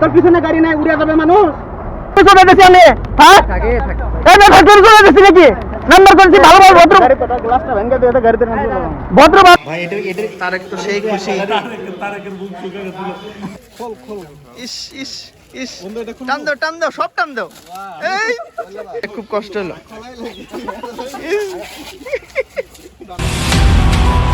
তোর পিছনে গাড়ি নাই উড়ে যাবে মানুষ? করে দিছি আমি? হ্যাঁ? এই যে ফ্যাক্টরি করে দিছি নাকি? নাম্বার করেছি ভালো ইস ইস। ইস টান দাও টান দাও সব টান দাও। এই খুব কষ্ট হলো।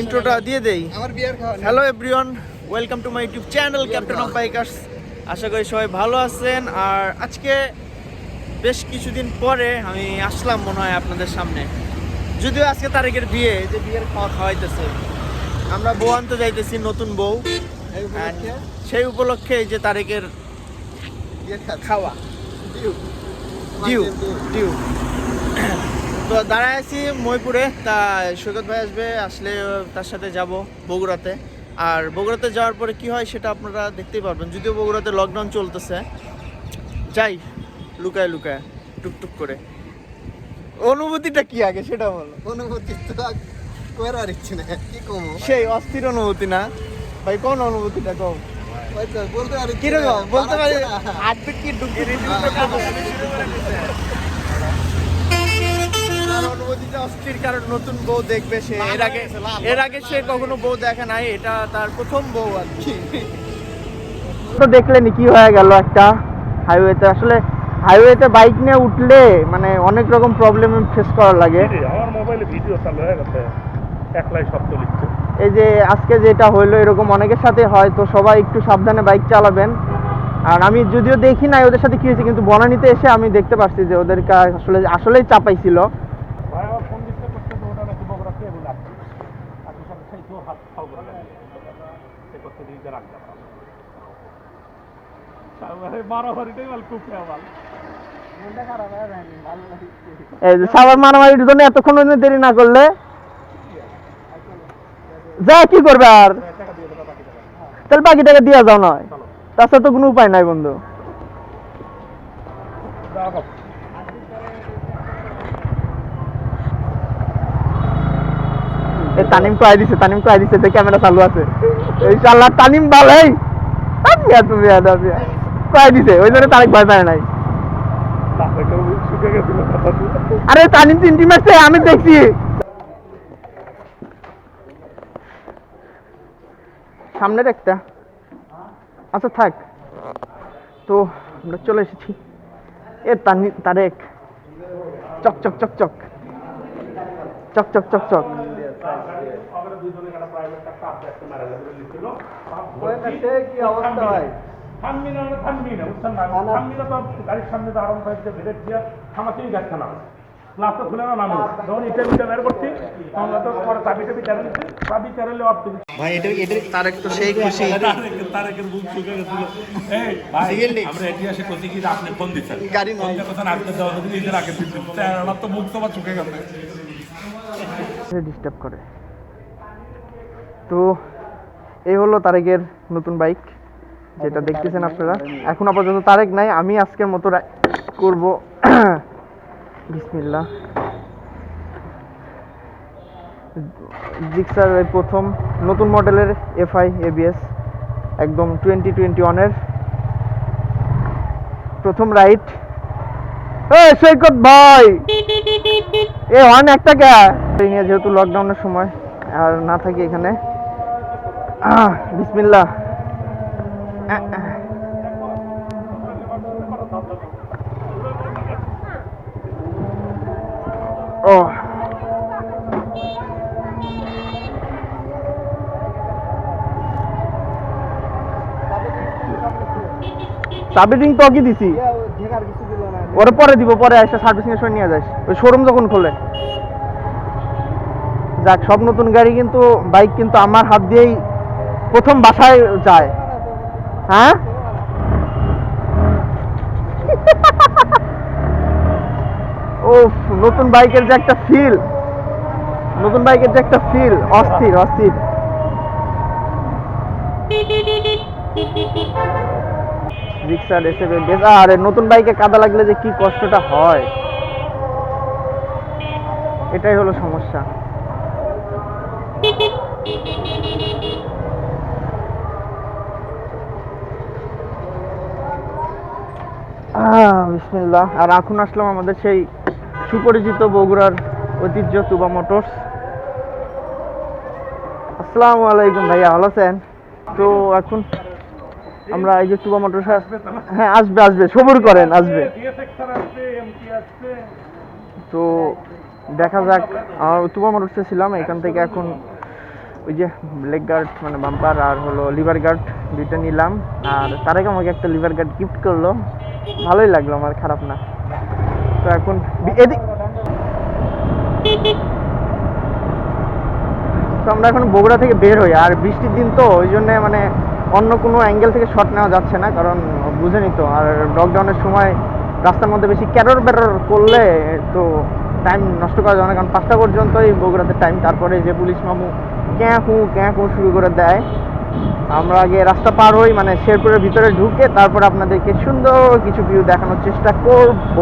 ইন্ট্রোটা দিয়ে দেই। Hello everyone welcome to my YouTube channel captain of bikers আশা করি সবাই ভালো আছেন। আর আজকে বেশ কিছুদিন পরে আমি আসলাম মনে হয় আপনাদের সামনে। যদিও আজকে তারিখের বিয়ে যে বিয়ের খাওয়া খাওয়াইতেছে। আমরা বউ আনতে যাইতেছি নতুন বউ। সেই উপলক্ষে এই যে তারিখের খাওয়া। ডিউ ডিউ ডিউ তো দাঁড়ায় আছি ময়পুরে তা সৈকত ভাই আসবে আসলে তার সাথে যাব বগুড়াতে। আর বগুড়াতে যাওয়ার পরে কি হয় সেটা আপনারা দেখতেই পারবেন। যদিও বগুড়াতে লকডাউন চলতেছে। যাই লুকায় লুকায় টুকটুক করে। অনুভূতিটা কি আগে সেটা বলো। অনুভূতি তো করার ইচ্ছে না কি কমো? সেই অস্থির অনুভূতি না? ভাই কোন অনুভূতিটা কম? বলতে পারি কীরকম? বলতে পারি হার্টবিট কি ঢুকে তার অনুভূতিটা অস্থির কারণ নতুন বউ দেখবে সে। এর আগে এর আগে সে কখনো বউ দেখে নাই এটা তার প্রথম বউ আর কি। তো দেখলেনি কি হয়ে গেল একটা হাইওয়েতে আসলে হাইওয়েতে বাইক নিয়ে উঠলে মানে অনেক রকম প্রবলেম ফেস করার লাগে। আমার মোবাইলে ভিডিও চালু হয়ে গেছে একলাই শব্দ লিখছে এই যে আজকে যেটা হইল এরকম অনেকের সাথে হয় তো সবাই একটু সাবধানে বাইক চালাবেন। আর আমি যদিও দেখি নাই ওদের সাথে কি হয়েছে কিন্তু বনানীতে এসে আমি দেখতে পাচ্ছি যে ওদেরকে আসলে আসলেই চাপাইছিল ভাই আমার ফোন দিতে করতে তো ওটা নাকি বগুড়া কে বলে আসছে আপনি সব সেই তো হাত খাও করে সে করতে দিতে রাখতে মারামারিটাই মাল কুপে আমার এই যে সাবার মারামারির জন্য এতক্ষণ দেরি না করলে? যা কি করবে আর? তাহলে বাকি টাকা দিয়ে যাও নয়। তাছাড়া তো কোনো উপায় নাই বন্ধু। তানিম কয় দিছে তানিম কয় দিছে যে ক্যামেরা চালু আছে। ইনশাআল্লাহ তানিম ভালোই আমি এত বিয়া দা বিয়া কয় দিছে, ওই জন্য তারিখ ভয় পায় নাই। আরে তানিম তিনটি মাসে আমি দেখছি। সামনের একটা আচ্ছা থাক। তো আমরা চলে এসেছি। এ তানি তারেক। চক চক চক চক। চক চক চক চক। কি অবস্থা ভাই? থামবি না মানে থামবি না বুঝছেন না? থামবি না তো গাড়ির সামনে তো আরাম পাইছে ব্রেক দিয়ে থামাতেই যাচ্ছে না। গ্লাসটা খুলে না নামে যখন ইটা মিটা বের করছি তখন তো পরে চাবি টাবি তেরে নিচ্ছে চাবি তেরালে অফ দিবি ভাই এটা এটা তারেক তো সেই খুশি। তারেকের বুক শুকে গেছিল। এই ভাই আমরা এটি আসে করছি কি আপনি ফোন দিচ্ছেন। গাড়ি দেওয়া যদি নিজের আগে দিচ্ছেন আমার তো মুখ তোমার গেছে। ডিস্টার্ব করে। তো এই হলো তারেকের নতুন বাইক যেটা দেখতেছেন আপনারা। এখন আপাতত তারেক নাই আমি আজকের মতো করব। বিসমিল্লাহ। জিক্সার প্রথম নতুন মডেলের এফআই এবিএস একদম টোয়েন্টি টোয়েন্টি ওয়ানের প্রথম রাইড এই সৈকত ভাই! এ ওয়ান একটা কে? নিয়ে যেহেতু লকডাউনের সময় আর না থাকি এখানে। আহ, ও চাবি রিং তো কি দিছি। ওরে পরে দিব, পরে এসে সার্ভিসিং এর সময় নিয়ে যাস। ওই শোরুম যখন খোলে। যাক, সব নতুন গাড়ি কিন্তু বাইক কিন্তু আমার হাত দিয়েই প্রথম বাসায় যায়। হ্যাঁ? ও নতুন বাইকের যে একটা ফিল নতুন বাইকের যে একটা ফিল অস্থির অস্থির। রিক্সার এসে বেশ। আরে, নতুন বাইকে কাদা লাগলে যে কি কষ্টটা হয়। এটাই হলো সমস্যা। বিসমিল্লাহ। আর এখন আসলাম আমাদের সেই সুপরিচিত বগুড়ার ঐতিহ্য তুবা মোটরস। আসসালামু আলাইকুম ভাইয়া, ভালো আছেন? তো এখন আমরা এই যে তুবা মোটরস হ্যাঁ আসবে আসবে, সবুর করেন, আসবে। তো দেখা যাক আমার তুবা মোটরসে ছিলাম, এখান থেকে এখন ওই যে লেগ গার্ড মানে বাম্পার আর হলো লিভার গার্ড দুইটা নিলাম। আর তার আগে আমাকে একটা লিভার গার্ড গিফট করল। ভালোই লাগল আমার, খারাপ না। তো এখন এদিক তো আমরা এখন বগুড়া থেকে বের হই, আর বৃষ্টির দিন তো, ওই জন্য মানে অন্য কোনো অ্যাঙ্গেল থেকে শট নেওয়া যাচ্ছে না, কারণ বুঝেনি তো। আর লকডাউনের সময় রাস্তার মধ্যে বেশি ক্যারোর বেরর করলে তো টাইম নষ্ট করা যাবে না, কারণ পাঁচটা পর্যন্তই বগুড়াতে টাইম তারপরে যে পুলিশ মামু ক্যাঁ হু ক্যাঁ হু শুরু করে দেয়। আমরা আগে রাস্তা পার হই মানে শেরপুরের ভিতরে ঢুকে তারপর আপনাদেরকে সুন্দর কিছু ভিউ দেখানোর চেষ্টা করব।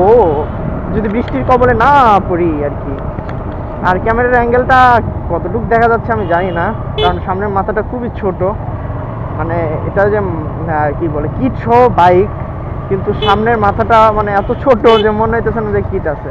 যদি বৃষ্টির কবলে না পড়ি আর কি। আর ক্যামেরার অ্যাঙ্গেলটা কতটুকু দেখা যাচ্ছে আমি জানি না, কারণ সামনের মাথাটা খুবই ছোট। মানে এটা যে কি বলে, কিট সহ বাইক কিন্তু সামনের মাথাটা মানে এত ছোট যে মনে হইতেছে না যে কিট আছে।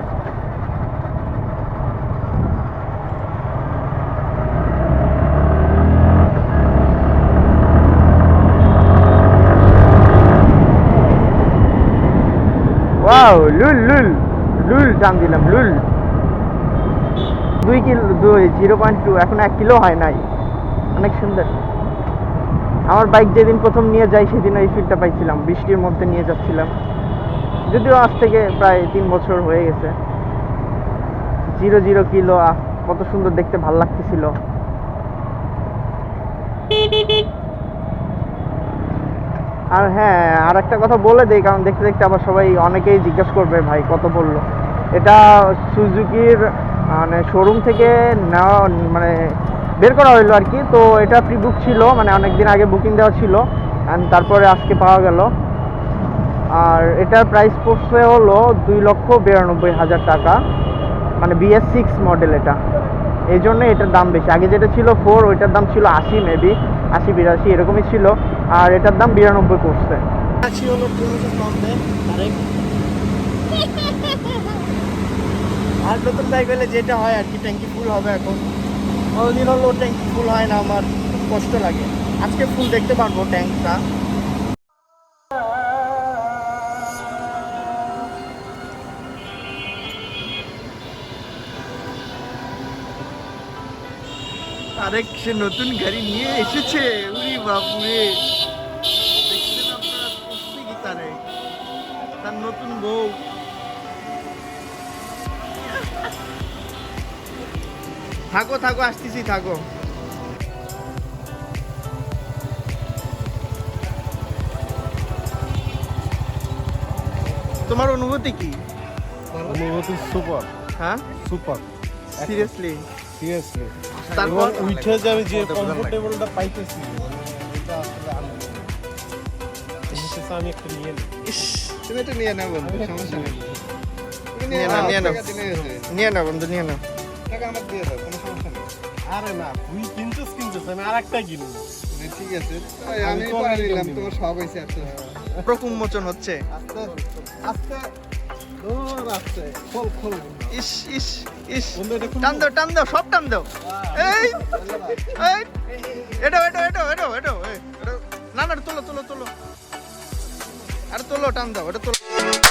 ওয়াও লুল লুল লুল টান দিলাম লুল দুই কিলো, দুই জিরো পয়েন্ট টু এখন এক কিলো হয় নাই। অনেক সুন্দর। আমার বাইক যেদিন প্রথম নিয়ে যাই, সেদিন ওই ফিলটা পাইছিলাম। বৃষ্টির মধ্যে নিয়ে যাচ্ছিলাম। যদিও আজ থেকে প্রায় তিন বছর হয়ে গেছে। জিরো জিরো কিলো কত সুন্দর দেখতে ভালো লাগতেছিল। আর হ্যাঁ আর একটা কথা বলে দেই, কারণ দেখতে দেখতে আবার সবাই অনেকেই জিজ্ঞেস করবে, ভাই, কত বলল? এটা সুজুকির মানে শোরুম থেকে নেওয়া মানে বের করা হইল আর কি। তো এটা প্রি বুক ছিল মানে অনেক দিন আগে বুকিং দেওয়া ছিল অ্যান্ড তারপরে আজকে পাওয়া গেল। আর এটার প্রাইস পড়ছে হলো দুই লক্ষ বিরানব্বই হাজার টাকা মানে বিএস সিক্স মডেল এটা। এই জন্য এটার দাম বেশি। আগে যেটা ছিল ফোর ওইটার দাম ছিল আশি মেবি আশি, বিরাশি, এরকমই ছিল। আর এটার দাম বিরানব্বই কম আর নতুন বাইক হলে যেটা হয় আর কি ট্যাঙ্কি ফুল হবে এখন। কোনোদিন হলো ট্যাঙ্কি ফুল হয় না, আমার কষ্ট লাগে। আজকে ফুল দেখতে পারব ট্যাঙ্কটা আরেক সে নতুন গাড়ি নিয়ে এসেছে, উরি বাপুরে। বউ থাকো থাকো আসতেছি থাকো। তোমার অনুভূতি কি? অনুভূতি সুপার। হ্যাঁ? সুপার। সিরিয়াসলি সিরিয়াসলি তারপর? উঠে যাবে যে কমফোর্টেবলটা পাইতেছি এটা আসলে আমি আমি একটা নিয়ে নিই। তুমি এটা নিয়ে নাও বন্ধু সমস্যা নেই নিয়ে নাও, নিয়ে নাও। নিয়ে নাও বন্ধু নিয়ে নাও টাকা আমাকে দিয়ে দাও কোনো সমস্যা নেই আরে না তুই কিনছিস কিনছিস আমি আর কিনবো ঠিক আছে আমি পরে নিলাম তোমার সব হয়েছে এত প্রকুম মোচন হচ্ছে আস্তে ইস ইস ইস? টান দাও টান দাও সব টান দাও এই এই এটো এটো এটো এটো এটো না না তোলো তোলো তোলো আরে তোলো টান দাও এটা তোলো